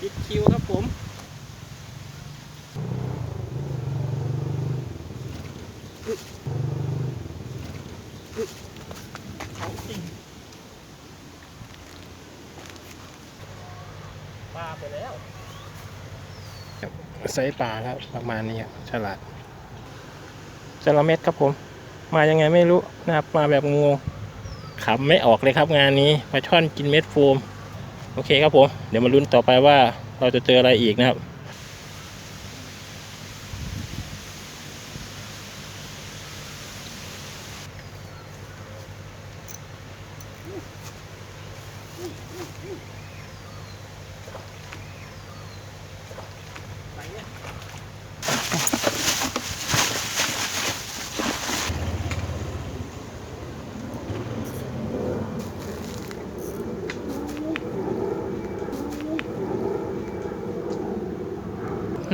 ปิดคิวครับผมของจริงปลาไปแล้วไซส์ปลาครับประมาณนี้ครับฉลาดจระเม็ดครับผม มายังไงไม่รู้นะครับมาแบบงงขำไม่ออกเลยครับงานนี้ปลาช่อนกินเม็ดโฟม โอเคครับผม เดี๋ยวมาลุ้นต่อไปว่าเราจะเจออะไรอีกนะครับ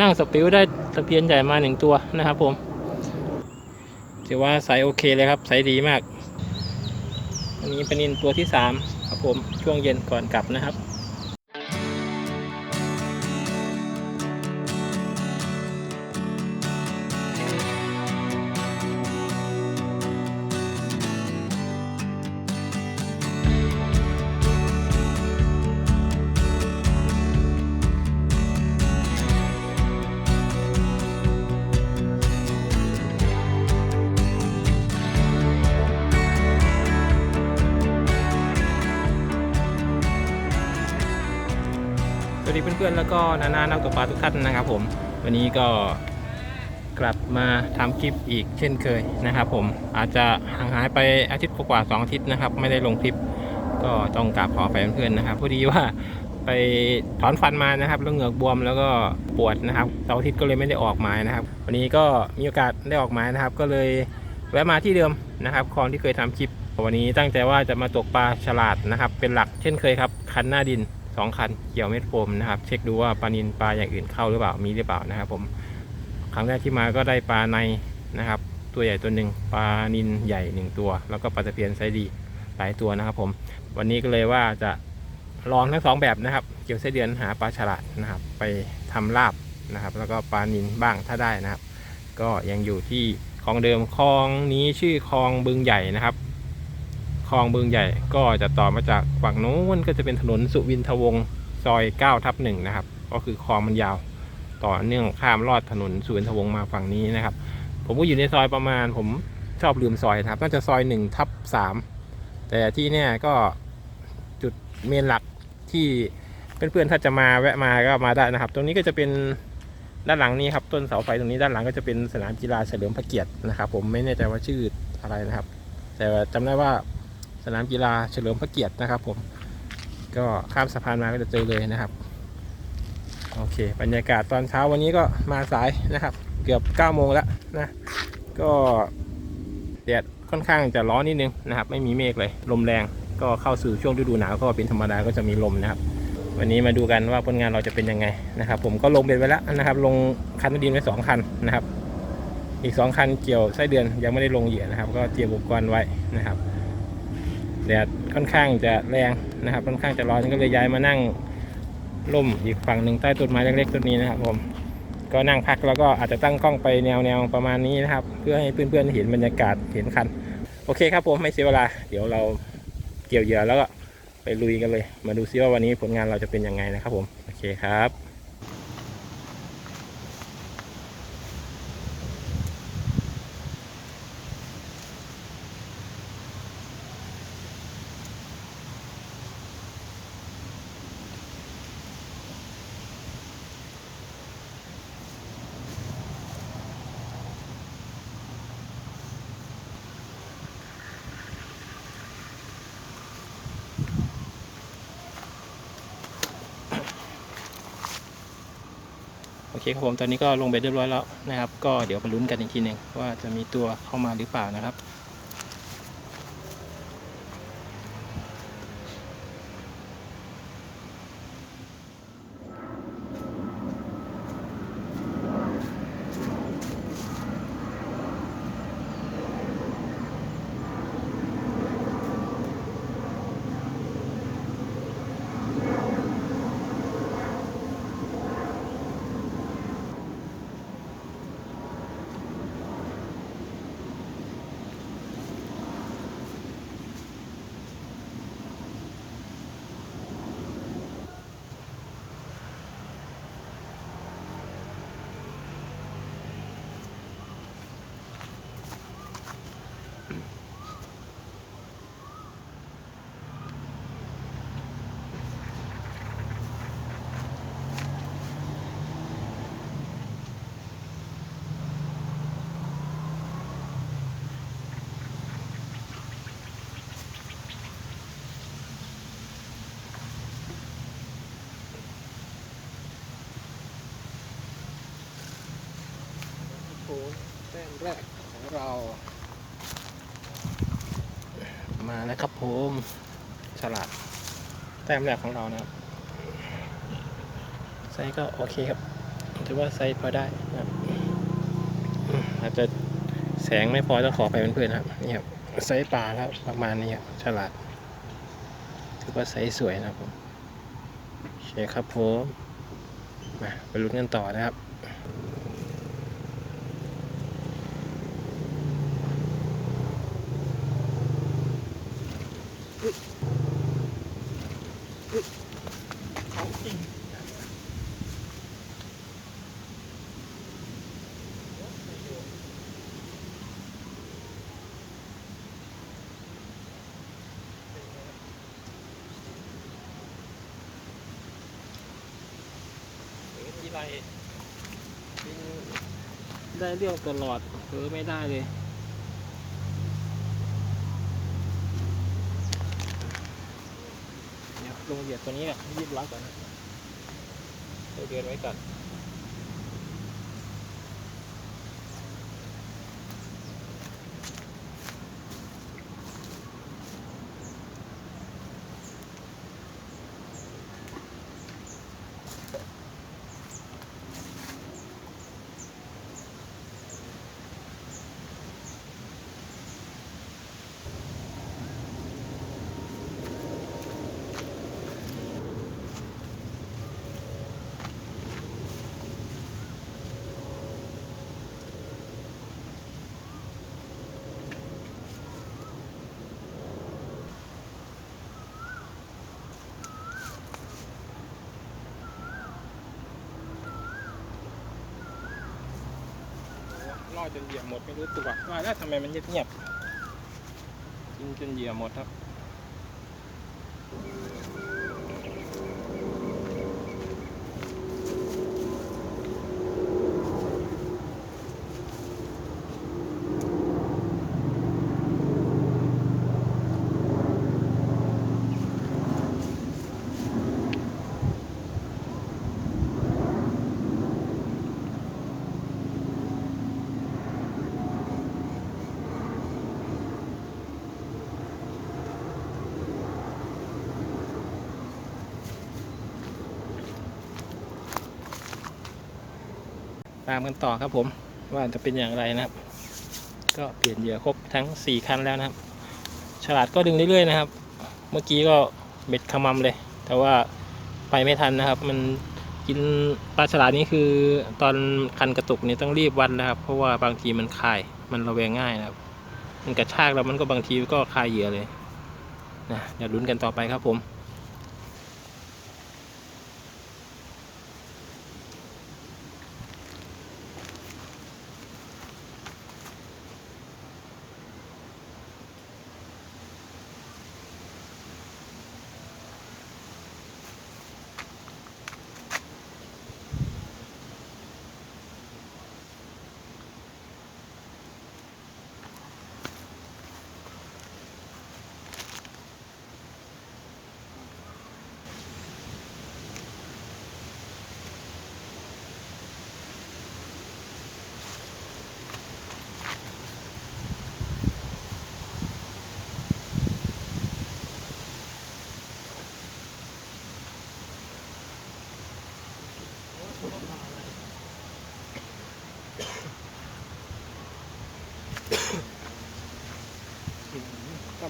นั่งสปิวได้ตะเพียนใหญ่มาหนึ่งตัวนะครับผมถือว่าไซส์โอเคเลยครับไซส์ดีมาก อันนี้เป็นนินตัวที่สามครับผมช่วงเย็นก่อนกลับนะครับ แล้วก็นานานักตกปลาทุกท่านนะครับผมวันนี้ก็กลับมาทำคลิปอีกเช่นเคยนะครับผมอาจจะห่างหายไปอาทิตย์กว่าสองอาทิตย์นะครับ ไม่ได้ลงคลิปก็ต้องกราบขอไปเพื่อนๆนะครับพอดีว่าไปถอนฟันมานะครับแล้วเหงือกบวมแล้วก็ปวดนะครับเสาร์อาทิตย์ก็เลยไม่ได้ออกหมายนะครับ วันนี้ก็มีโอกาสได้ออกหมายนะครับ ก็เลยแวะมาที่เดิมนะครับคลองที่เคยทำคลิป วันนี้ตั้งใจว่าจะมาตกปลาฉลาดนะครับ เป็นหลักเช่นเคยครับ คันหน้าดิน สองคันเกี่ยวเม็ดโฟมนะครับ เช็คดูว่าปลานินปลาอย่างอื่นเข้าหรือเปล่ามีหรือเปล่านะครับ ผมครั้งแรกที่มาก็ได้ปลาในนะครับ ตัวใหญ่ตัวหนึ่งปลานินใหญ่หนึ่งตัว แล้วก็ปลาตะเพียนไซดีหลายตัวนะครับ ผมวันนี้ก็เลยว่าจะลองทั้งสองแบบนะครับ เกี่ยวไส้เดือนหาปลาฉลาดนะครับ ไปทำลาบนะครับ แล้วก็ปลานินบ้างถ้าได้นะครับ ก็ยังอยู่ที่คลองเดิมคลองนี้ชื่อคลองบึงใหญ่นะครับ คลองบึงใหญ่ก็จะต่อมาจากฝั่งโน้นก็จะเป็นถนนสุวินทวงศ์ซอย9ทับหนึ่งนะครับ ก็คือคลองมันยาว ต่อเนื่องข้ามลอดถนนสุวินทวงศ์มาฝั่งนี้นะครับ ผมก็อยู่ในซอยประมาณ ผมชอบลืมซอยนะครับ น่าจะซอย1ทับ3แต่ที่เนี่ยก็จุดเมนหลักที่เพื่อนๆถ้าจะมาแวะมาก็มาได้นะครับ ตรงนี้ก็จะเป็นด้านหลังนี้ครับต้นเสาไฟตรงนี้ด้านหลังก็จะเป็นสนามกีฬาเฉลิมพระเกียรตินะครับ ผมไม่แน่ใจว่าชื่ออะไรนะครับ แต่จำได้ว่า สนามกีฬาเฉลิมพระเกียรตินะครับ ผมก็ข้ามสะพานมาก็จะเจอเลยนะครับโอเค บรรยากาศตอนเช้าวันนี้ก็มาสายนะครับ เกือบ9โมงแล้วนะก็แดดค่อนข้างจะร้อนนิดนึงนะครับ ไม่มีเมฆเลยลมแรงก็เข้าสู่ช่วงฤดูหนาวก็เป็นธรรมดาก็จะมีลมนะครับ วันนี้มาดูกันว่าผลงานเราจะเป็นยังไงนะครับ ผมก็ลงเบ็ดไว้แล้วนะครับ ลงคันดินไว้สองคันนะครับ อีกสองคันเกี่ยวไส้เดือนยังไม่ได้ลงเหยื่อนะครับ ก็เตรียมอุปกรณ์ไว้นะครับ แดดค่อนข้างจะแรงนะครับ ค่อนข้างจะร้อนก็เลยย้ายมานั่งร่มอีกฝั่งหนึ่งใต้ต้นไม้เล็กๆต้นนี้นะครับ ผม ก็นั่งพักแล้วก็อาจจะตั้งกล้องไปแนวๆประมาณนี้นะครับ เพื่อให้เพื่อนๆเห็นบรรยากาศเห็นคัน โอเคครับผมไม่เสียเวลา เดี๋ยวเราเกี่ยวเหยื่อแล้วก็ไปลุยกันเลย มาดูซิว่าวันนี้ผลงานเราจะเป็นยังไงนะครับผม โอเคครับ โอเคครับผมตอนนี้ก็ลงไปเรียบร้อยแล้วนะครับ ก็เดี๋ยวมาลุ้นกันอีกทีหนึ่งว่าจะมีตัวเข้ามาหรือเปล่านะครับ ต้มแรกของเรา มาแล้วครับผมฉลาดแต้มแรกของเรานะครับไซส์ก็โอเคครับถือว่าไซส์พอได้นะครับอาจจะแสงไม่พอต้องขอไปเพื่อนๆครับนี่ครับไซส์ปลาครับประมาณนี้ครับฉลาดถือว่าไซส์สวยนะครับผมโอเคครับผมมาไปลุ้นกันต่อนะครับ ของจริงทีไรกินได้เรื่องตลอดเผลอไม่ได้เลย เดี๋ยว ลงเหยียดตัวนี้อะยืดล็อกก่อนนะเดี๋ยวเดินไว้ก่อน จนเหยียบหมดไม่รู้ตัวว่าแล้วทำไมมันเงียบๆกินจนเหยียบหมดครับามกันต่อครับผมว่าจะเป็นอย่างไรนะครับ ก็เปลี่ยนเหยื่อครบทั้ง 4 คันแล้วนะครับ ฉลาดก็ดึงเรื่อยๆนะครับ เมื่อกี้ก็เบ็ดขมำเลย แต่ว่าไปไม่ทันนะครับ มันกินปลาฉลาดนี่คือตอนคันกระตุกนี่ต้องรีบวัดนะครับ เพราะว่าบางทีมันคายมันระแวงง่ายนะครับ มันกระชากแล้วมันก็บางทีก็คายเหยื่อเลยนะเดี๋ยวลุ้นกันต่อไปครับผม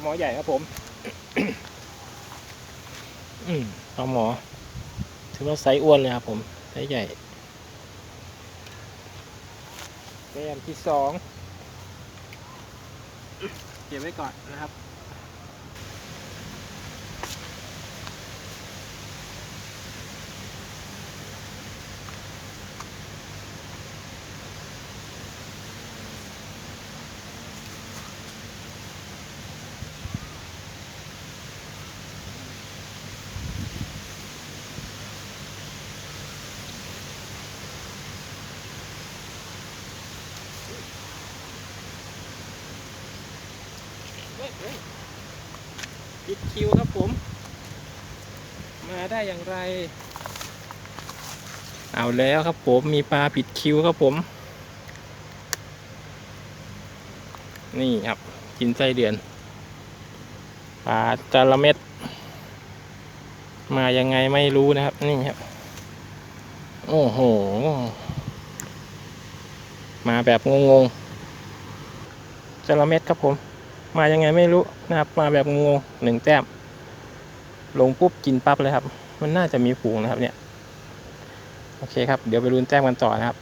หมอใหญ่ครับผมอืมปลาหมอ ถือว่าไซส์อ้วนเลยครับผมไซส์ใหญ่แต้มที่สองเก็บไว้ก่อนนะครับ เฮ้ยเฮ้ยปิดคิวครับผม มา ไร เอาแล้วครับผมมีปลาปิดคิวครับผม นี่ครับกินไส้เดือน ปลาจระเม็ด มายังไงไม่รู้นะครับ นี่ครับ โอ้โห มาแบบงงๆจระเม็ดครับผม มายังไงไม่รู้นะครับ มาแบบงงๆหนึ่งแต้มลงปุ๊บกินปั๊บเลยครับ มันน่าจะมีฝูงนะครับเนี่ย โอเคครับ เดี๋ยวไปรุนแต้มกันต่อนะครับ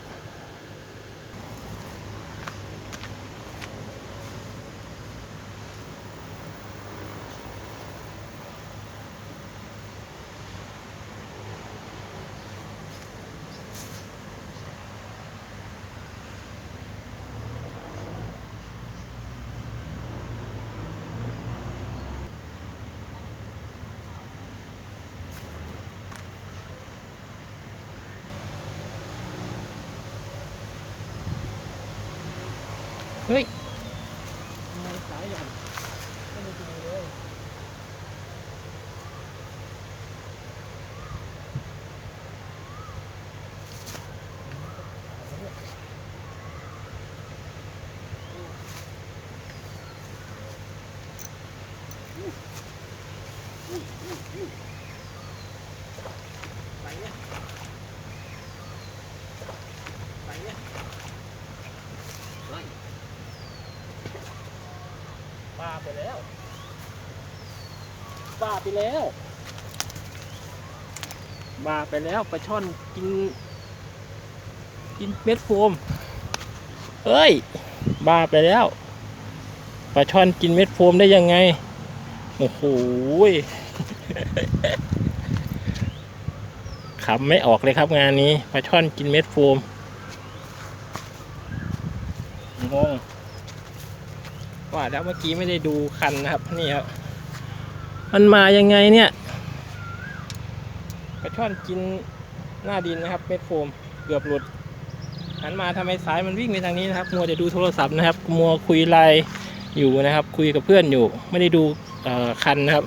เฮ้ยสายหย่อนไม่ได้กินเลย ไปเนี่ยไปเนี่ยเฮ้ยบ้าไปแล้วบ้า ไปแล้ว บ้าไปแล้วปลาช่อนกิน กินเม็ดโฟมเอ้ย บ้าไปแล้วปลาช่อนกินเม็ดโฟมได้ยังไง โอ้โหขำไม่ออกเลยครับงานนี้ปลาช่อนกินเม็ดโฟมงงว่าแล้วเมื่อกี้ไม่ได้ดูคันนะครับ นี่ครับ มันมายังไงเนี่ยปลาช่อนกินหน้าดินนะครับเม็ดโฟมเกือบหลุดหันมาทำไมสายมันวิ่งไปทางนี้นะครับ มัวแต่ดูโทรศัพท์นะครับ มัวคุยไลน์อยู่นะครับ คุยกับเพื่อนอยู่ ไม่ได้ดูคันนะครับ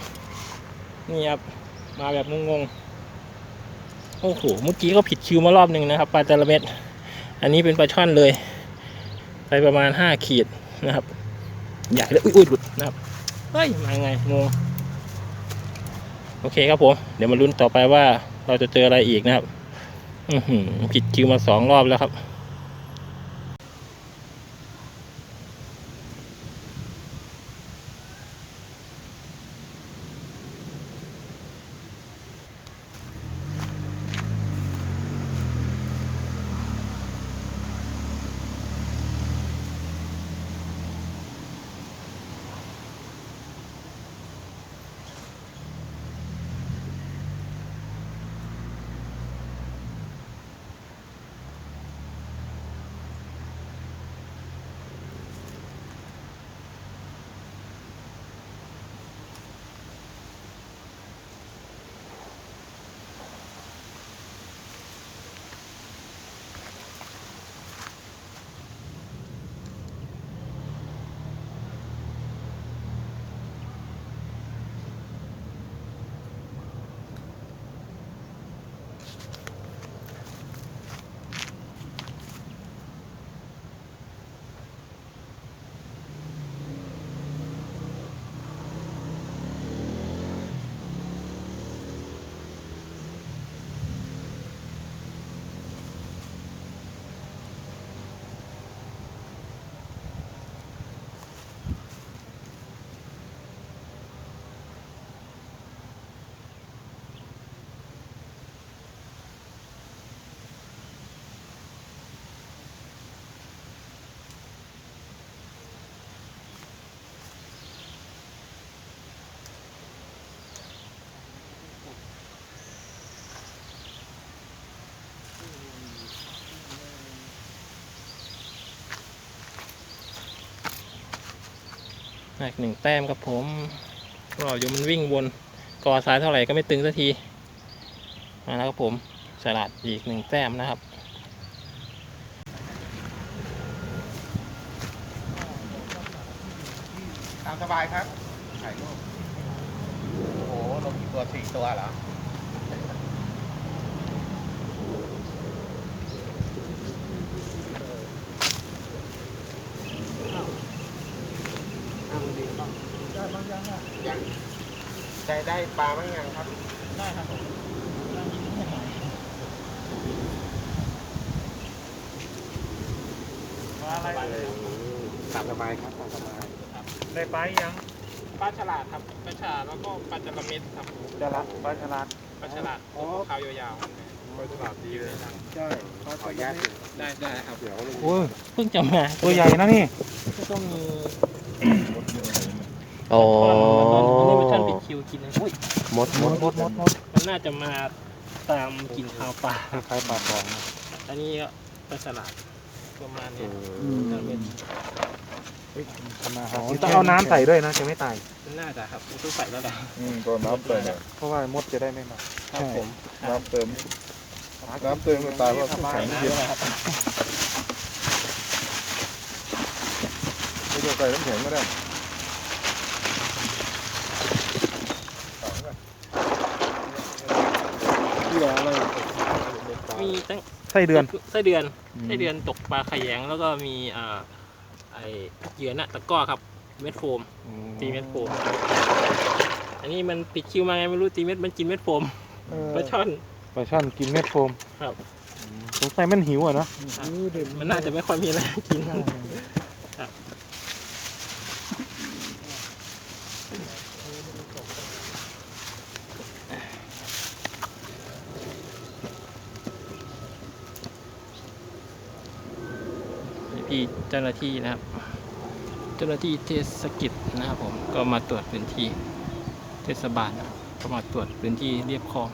นี่ครับ มาแบบงงๆ โอ้โห เมื่อกี้ก็ผิดคิวมารอบหนึ่งนะครับปลาจระเม็ด อันนี้เป็นปลาช่อนเลย ไปประมาณห้าขีดนะครับ ใหญ่เลยอุ้ยอุ้ยหลุดนะครับ เฮ้ย มาไงงง โอเคครับผมเดี๋ยวมาลุ้นต่อไปว่าเราจะเจออะไรอีกนะครับ อืผิดคิวมาสองรอบแล้วครับ หักหนึ่งแต้มครับผมรออยู่มันวิ่งวนกอซ้ายเท่าไหร่ก็ไม่ตึงสักทีมาแล้วครับผมฉลาดอีกหนึ่งแต้มนะครับตามสบายครับถ่ายรูปโอ้โหลงกี่ตัวสี่ตัวเหรอ ได้ได้ปลาบ้างยังครับได้ครับผมนั่งกินนิดหน่อยปลาอะไรเลยตามสบายครับตามสบายได้ปลายังปลาฉลาดครับปลาฉลาดแล้วก็ปลาจระเม็ดครับจะรับปลาฉลาดปลาฉลาดตัวขาวยาวปลาฉลาดดีเลยใช่ขออนุญาตๆได้ได้ครับเดี๋ยวลุงโอ้ยเพิ่งจะมาตัวใหญ่นะนี่ก็ต้องมีอ๋อ คิวกินนะอุ้ยมดหมดหมดหมดหมดมันน่าจะมาตามกินข้าวปลาคล้ายๆปลาทองนะอันนี้ก็ปลาฉลาดประมาณนี้อืมจระเม็ดอ๋อต้องเอาน้ำใส่ด้วยนะจะไม่ตายมันน่าจะครับมันต้องใส่แล้วแหละอืมก็น้ำเติมอะเพราะว่ามดจะได้ไม่มาครับผมน้ำเติม น้ำเติมก็ตายเพราะแข็งเย็นครับไม่ต้องใส่น้ำแข็งก็ได้ เหลืออะไรมี ตั้งไส้เดือนไส้เดือนไส้เดือนตกปลาขยงแล้วก็มีอ่าไอเหยื่อน่ะตะกร้อครับเม็ดโฟมตีเม็ดโฟม อันนี้มันปิดคิวมาไงไม่รู้ตีเม็ดมันกินเม็ดโฟมปลาช่อนปลาช่อนกินเม็ดโฟมครับสงสัยมันหิวอะเนาะมันน่าจะไม่ค่อยมีอะไรกิน ที่เจ้าหน้าที่นะครับ เจ้าหน้าที่เทศกิจนะครับผมก็มาตรวจพื้นที่เทศบาลก็มาตรวจพื้นที่เรียบคลอง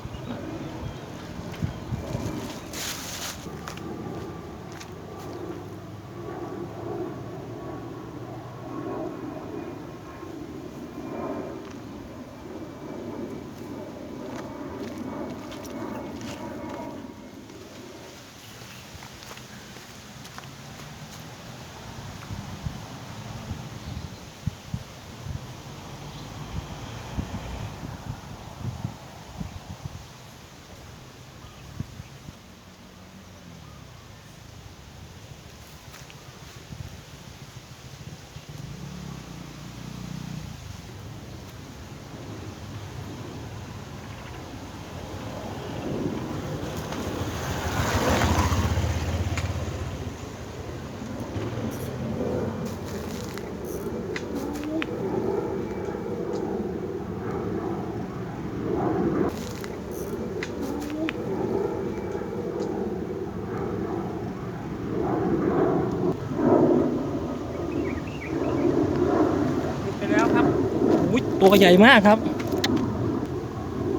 ตัวใหญ่มากครับ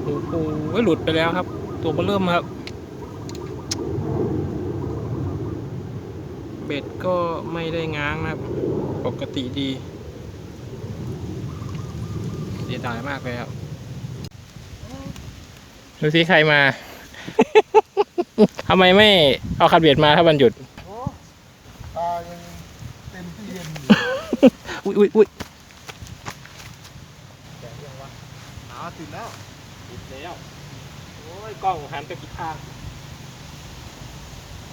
โอ้โหหลุดไปแล้วครับ ตัวเบอร์เริ่มครับ เบ็ดก็ไม่ได้ง้างนะครับ ปกติดีเสียดายมากเลยครับดูสิใครมา ทำไมไม่เอาคันเบ็ดมาถ้าวันหยุดตายังเต็มที่เย็น อุ้ยอุ้ยอุ้ย หาติดแล้ว ติดแล้ว โอ้ย กล้องหันไปผิดทาง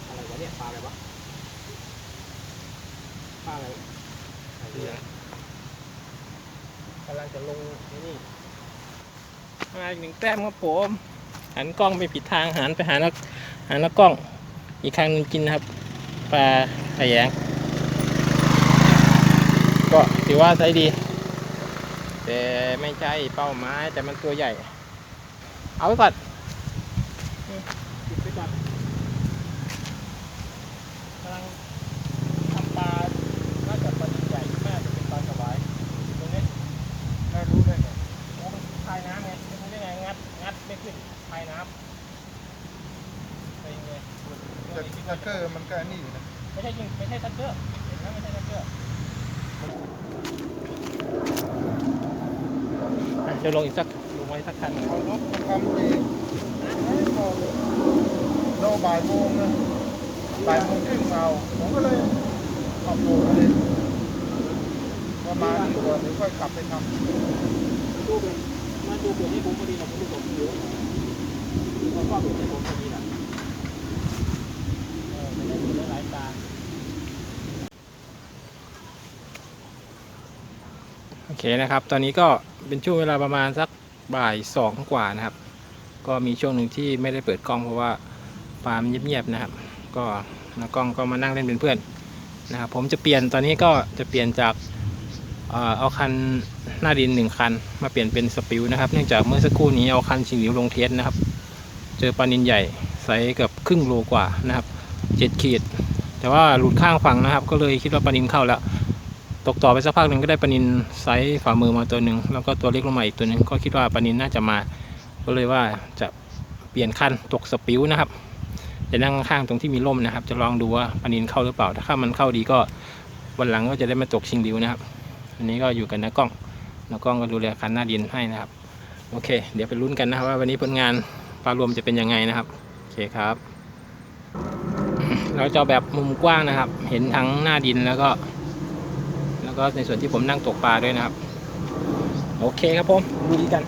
อะไรวะเนี่ยปลาอะไรวะปลาอะไรเหลืองกำลังจะลงไอ้นี่มาอีกหนึ่งแต้มครับผมหันกล้องไปผิดทางหันไปหานักหานักกล้อง อีกครั้งหนึงกินนะครับปลาขยงก็ถือว่าใช้ดี แต่ไม่ใช่เป้าหมายแต่มันตัวใหญ่ เอาไปก่อนปิดไปก่อนกำลังทำปลา น่าจะปลาใหญ่น่าจะเป็นปลาสวายตรงนี้ ไม่รู้ได้ไง โอ้มันพายน้ำไงไม่รู้ได้ไง งัด งัดไม่ขึ้นพายน้ำไปยังไง แต่สเกอร์มันก็อันนี่อยู่นะไม่ใช่ยิงไม่ใช่ทักเกอร์เห็นไหมไม่ใช่ทักเกอร์อะจะลงอีกสักลงไว้สักคันเอารถมาทำเองเราบ่ายโมงนะบ่ายโมงครึ่งเอาผมก็เลยขับรถเลยประมาณนี้ก่อนเดี๋ยวค่อยกลับไปทำ ดูเป็นมาดูเป็นให้ผมพอดีเราไม่รู้ผมเยอะเขาก็เป็นให้ผมพอดีแหละเออไม่ได้ดูหลายตาโอ เคนะครับ ตอนนี้ก็เป็นช่วงเวลาประมาณสักบ่ายสองกว่านะครับ ก็มีช่วงหนึ่งที่ไม่ได้เปิดกล้องเพราะว่าฟาร์มเงียบๆนะครับ ก็นากล้องก็มานั่งเล่นเป็นเพื่อนนะครับ ผมจะเปลี่ยนตอนนี้ก็จะเปลี่ยนจากเอาคันหน้าดินหนึ่งคัน มาเปลี่ยนเป็นสปิวนะครับ เนื่องจากเมื่อสักครู่นี้เอาคันชิงหลิวลงเทสนะครับ เจอปลานินใหญ่ไซส์เกับครึ่งโลกว่านะครับเจ็ดขีด แต่ว่าหลุดข้างฝั่งนะครับ ก็เลยคิดว่าปลานินเข้าแล้ว ตกต่อไปสักพักหนึ่งก็ได้ปลานินไซส์ฝ่ามือมาตัวหนึ่งแล้วก็ตัวเล็กลงมาอีกตัวหนึ่งก็คิดว่าปลานินน่าจะมา ก็เลยว่าจะเปลี่ยนคันตกสปิวนะครับจะนั่งข้างตรงที่มีร่มนะครับ จะลองดูว่าปลานินเข้าหรือเปล่า ถ้ามันเข้าดีก็วันหลังก็จะได้มาตกชิงดิวนะครับอันนี้ก็อยู่กันนะกล้องนะกล้องก็ดูแลคันหน้าดินให้นะครับ โอเค เดี๋ยวไปลุ้นกันนะครับว่าวันนี้ผลงานปลารวมจะเป็นยังไงนะครับโอเคครับเราจะเอแบบมุมกว้างนะครับ เห็นทั้งหน้าดินแล้วก็ ก็ในส่วนที่ผมนั่งตกปลาด้วยนะครับ โอเคครับผมดูดีกัน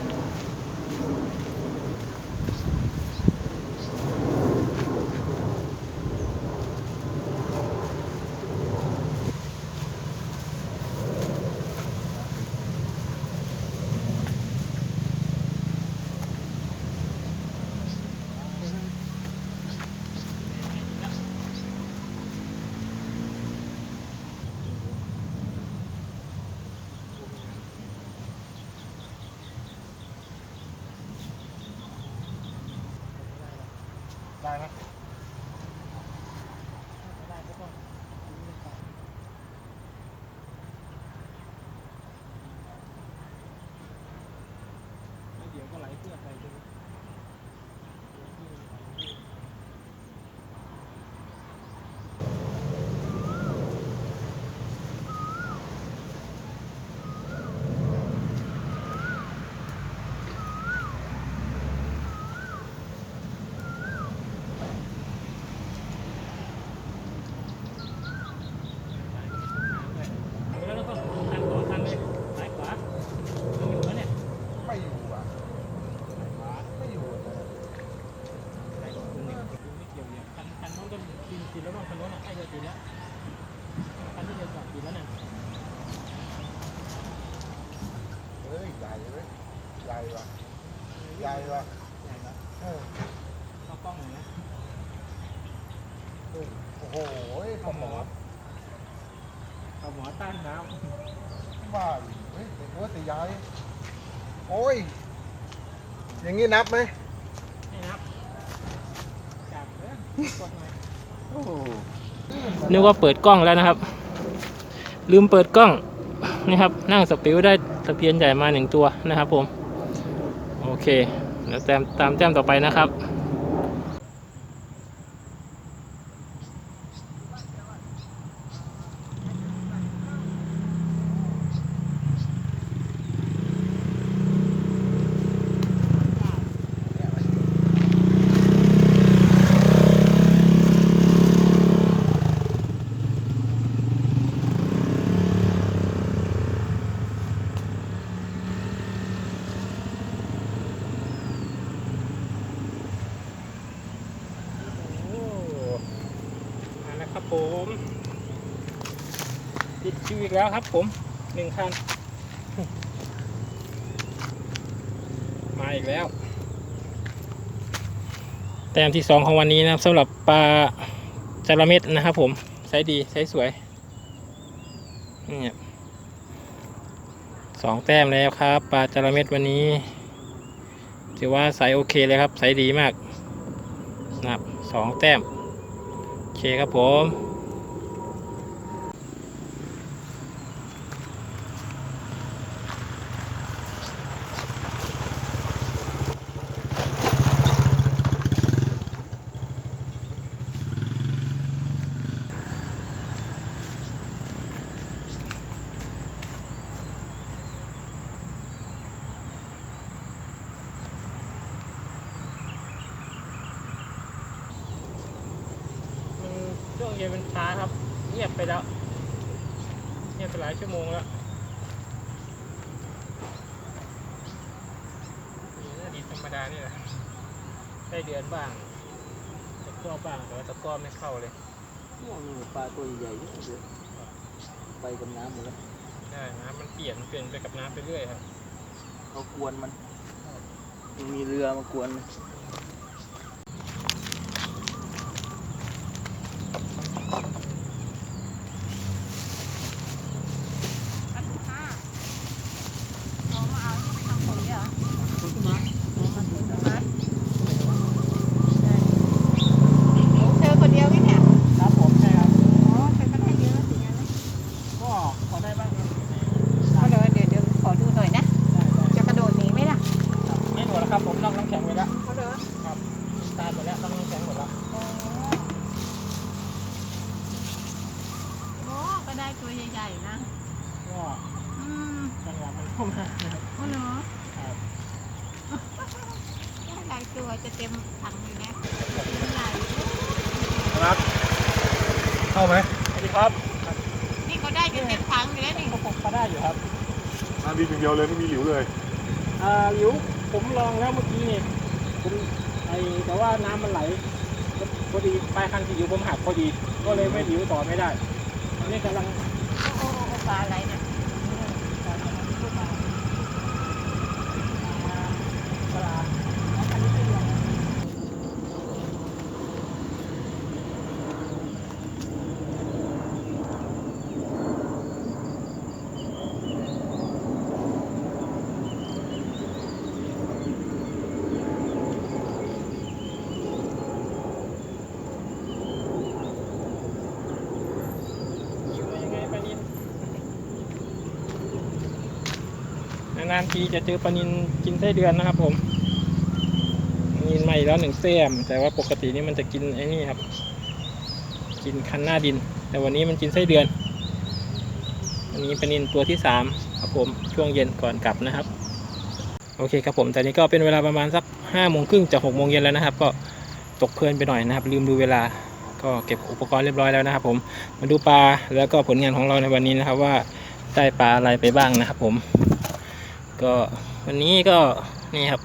ได้ไหม เดี๋ยวก็ไหลเพื่อไป แล้วก็คันต่อคันเลยซ้ายขวาต้องอยู่แล้วเนี่ย ไม่อยู่อะไม่อยู่อะ ไม่เกี่ยวเนี่ยคันคันโน้นก็กินกินแล้วบ้างคันโน้นอะใกล้จะกินแล้วคันที่จะจอดกินแล้วเนี่ย เฮ้ยใหญ่เว้ยใหญ่ว่ะใหญ่ว่ะ ใหญ่แล้ว เออ เข้ากล้องหน่อยนะ เออโอ้โหขโมย เอาหมอต้านน้ บ้าอยู่เฮ้ยแต่ตัวแต่ใหญ่โอ้ย นี้นับไหมไม่นับจับเลยกดหน่อยโอ้โหนึกว่าเปิดกล้องแล้วนะครับ ลืมเปิดกล้องนะครับ นั่งสปิวได้ตะเพียนใหญ่มาหนึ่งตัวนะครับผม โอเคแล้วตามตามแต้มต่อไปนะครับ โอ้มาแล้วครับผมติด ครับผมหนึ่งคัน มาอีกแล้ว แต้มที่สองของวันนี้นะครับสำหรับปลาจระเม็ดนะครับผมใช้ดีใช้สวยนี่สองแต้มแล้วครับปลาจระเม็ดวันนี้ถือว่าใสโอเคเลยครับใสดีมากนะครับสองแต้มโอเคครับผม มันช่วงเย็นมันช้าครับ เงียบไปแล้ว เงียบไปหลายชั่วโมงแล้วนี่ น่าดีธรรมดานี่แหละได้เดือนบ้างตะกร้อบ้างแต่ว่าตะกร้อไม่เข้าเลยม่วงนี่ปลาตัวใหญ่ๆเยอะเลยไปกับน้ำหมดแล้วได้น้ำมันเปลี่ยนเปลี่ยนไปกับน้ำไปเรื่อยครับเรากวนมันใมีเรือมากวน เธอคนเดียวไหมเนี่ย ครับผมใช่ครับ อ๋อเธอก็ได้เยอะสิงั้นนะ ก็พอได้บ้างครับ เอาเดี๋ยวเดี๋ยวเดี๋ยวขอดูหน่อยนะ จะกระโดดหนีไหมล่ะ ไม่หนวดแล้วครับผมนอกน้ำแข็งไปแล้ว เอาเดี๋ยว ตายหมดแล้วนอกน้ำแข็งหมดแล้ว อ๋อโอ้ ก็ได้ตัวใหญ่ๆนะ ก็อืมจังหวะมันเข้ามานะครับ โอ้เหรอครับได้หลายตัวจะเต็มถังอยู่นะใหญ่ครับ เข้าไหมสวัสดีครับนี่เขาได้กันเต็มถังอยู่แล้วนี่ผมผมก็ได้อยู่ครับน้ำดีอย่างเดียวเลยไม่มีหลิวเลย อ่าหลิวผมลองแล้วเมื่อกี้นี่ผมไอแต่ว่าน้ำมันไหลพอดีปลายคันที่อยู่ผมหักพอดี ก็เลยไม่หลิวต่อไม่ได้อั นี่กำลังโอ้โหปลาอะไรเนี่ย ปลา อยู่ยังไงปลานิน นานๆทีจะเจอปลานินกินไส้เดือนนะครับ ผมนินใหม่แล้วหนึ่งเส้มแต่ว่าปกตินี่มันจะกินไอ้นี่ครับ กินคันหน้าดิน แต่วันนี้มันกินไส้เดือน อันนี้ปลานินตัวที่สามครับผมช่วงเย็นก่อนกลับนะครับ โอเคครับผมแต่นี้ก็เป็นเวลาประมาณสักห้าโมงครึ่งจากหกโมงเย็นแล้วนะครับ ก็ตกเพลินไปหน่อยนะครับ ลืมดูเวลาก็เก็บอุปกรณ์เรียบร้อยแล้วนะครับ ผมมาดูปลาแล้วก็ผลงานของเราในวันนี้นะครับว่าได้ปลาอะไรไปบ้างนะครับผม ก็วันนี้ก็นี่ครับ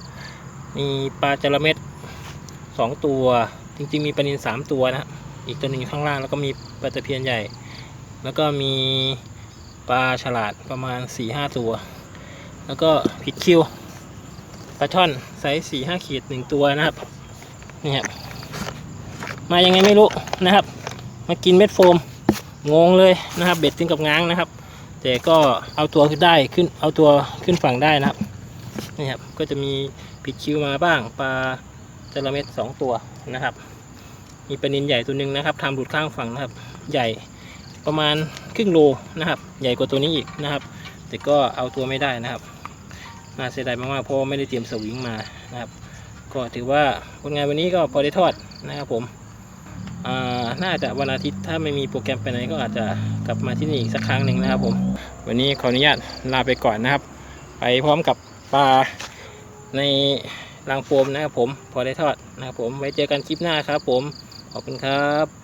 มีปลาจระเม็ดสองตัว จริงๆ มีปลานิลสามตัวนะครับอีกตัวหนึ่งข้างล่างแล้วก็มีปลาตะเพียนใหญ่ แล้วก็มีปลาฉลาดประมาณ4ี่ห้าตัว แล้วก็ผิดคิวปลาช่อนไซส์สี่ห้าขีดหนึ่งตัวนะครับนี่ครับมายังไงไม่รู้นะครับ มากินเม็ดโฟมงงเลยนะครับ เบ็ดถึงกับง้างนะครับ แต่ก็เอาตัวขึ้นได้ขึ้นเอาตัวขึ้นฝั่งได้นะครับนี่ครับก็จะมีผิดคิวมาบ้างปลาจระเม็ดสองตัวนะครับ มีปลานินใหญ่ตัวหนึ่งนะครับทำหลุดข้างฝั่งนะครับ ใหญ่ประมาณครึ่งโลนะครับ ใหญ่กว่าตัวนี้อีกนะครับ แต่ก็เอาตัวไม่ได้นะครับน่าเสียดายมากๆเพราะไม่ได้เตรียมสวิงมานะครับ ก็ถือว่าผลงานวันนี้ก็พอได้ทอดนะครับผม น่าจะวันอาทิตย์ถ้าไม่มีโปรแกรมไปไหนก็อาจจะกลับมาที่นี่อีกสักครั้งหนึ่งนะครับผม วันนี้ขออนุญาตลาไปก่อนนะครับ ไปพร้อมกับปลาในรางโฟมนะครับผม พอได้ทอดนะครับผมไว้เจอกันคลิปหน้าครับผม ขอบคุณครับ